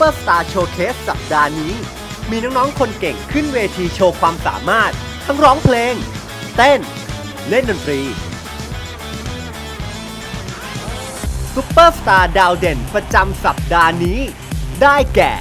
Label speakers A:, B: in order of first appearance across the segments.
A: ปอร์ส
B: ตาร์โชว์เคสสั
A: ปดาห์นี้ มีน้องๆ คนเก่งขึ้นเวทีโชว์ความสามารถ ทั้งร้องเพลง เต้น เล่นดนตรีซุปเปอร์สตาร์ดาวเด่นประจำสัปดาห์นี้ ได้แก่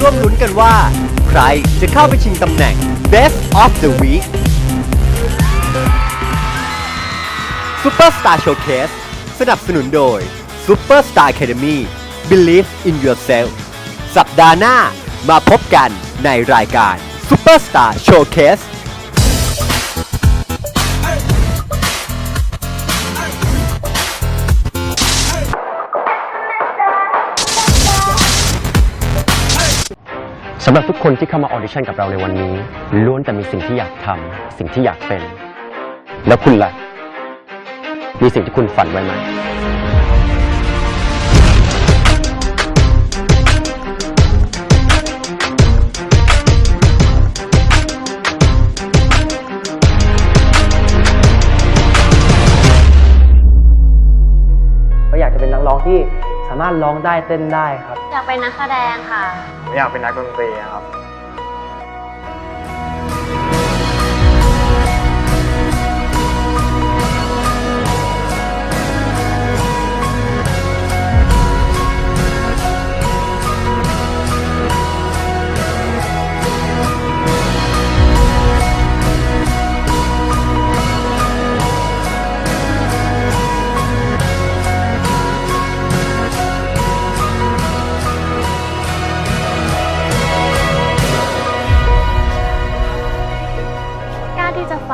B: ร่วมลุ้นกันว่า
A: ใครจะเข้าไปชิงตำแหน่ง Best of the Week Superstar Showcase สนับสนุนโดย Superstar Academy Believe in Yourself สัปดาห์หน้ามาพบกันในรายการ Superstar Showcase
C: สำหรับทุกคนที่เข้ามาออดิชั่นกับเราในวันนี้ ล้วนแต่มีสิ่งที่อยากทำสิ่งที่อยากเป็น แล้วคุณล่ะ มีสิ่งที่คุณฝันไว้ไหม
D: ก็อยากจะเป็นนักร้องที่สามารถร้องได้เต้นได้ครับ
E: อยากเป็นนักแสดงค่ะ
D: อยากเป็นนักดนตรีครับ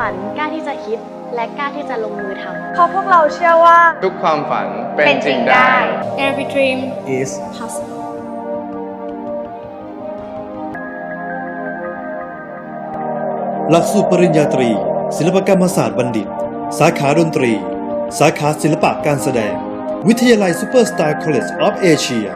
E: ฝันกล้าที่จะคิด และกล้าที่จะลงมือทำ
F: เพราะพวกเราเชื่อว่า
G: ทุกความฝันเป็นจริงได้
F: Every dream
D: is
F: possible
H: หลักสูตรปริญญาตรี ศิลปกรรมศาสตร์บัณฑิต สาขาดนตรี สาขาศิลปะการแสดง วิทยาลัยซูเปอร์สตาร์คอลเลจออฟเอเชีย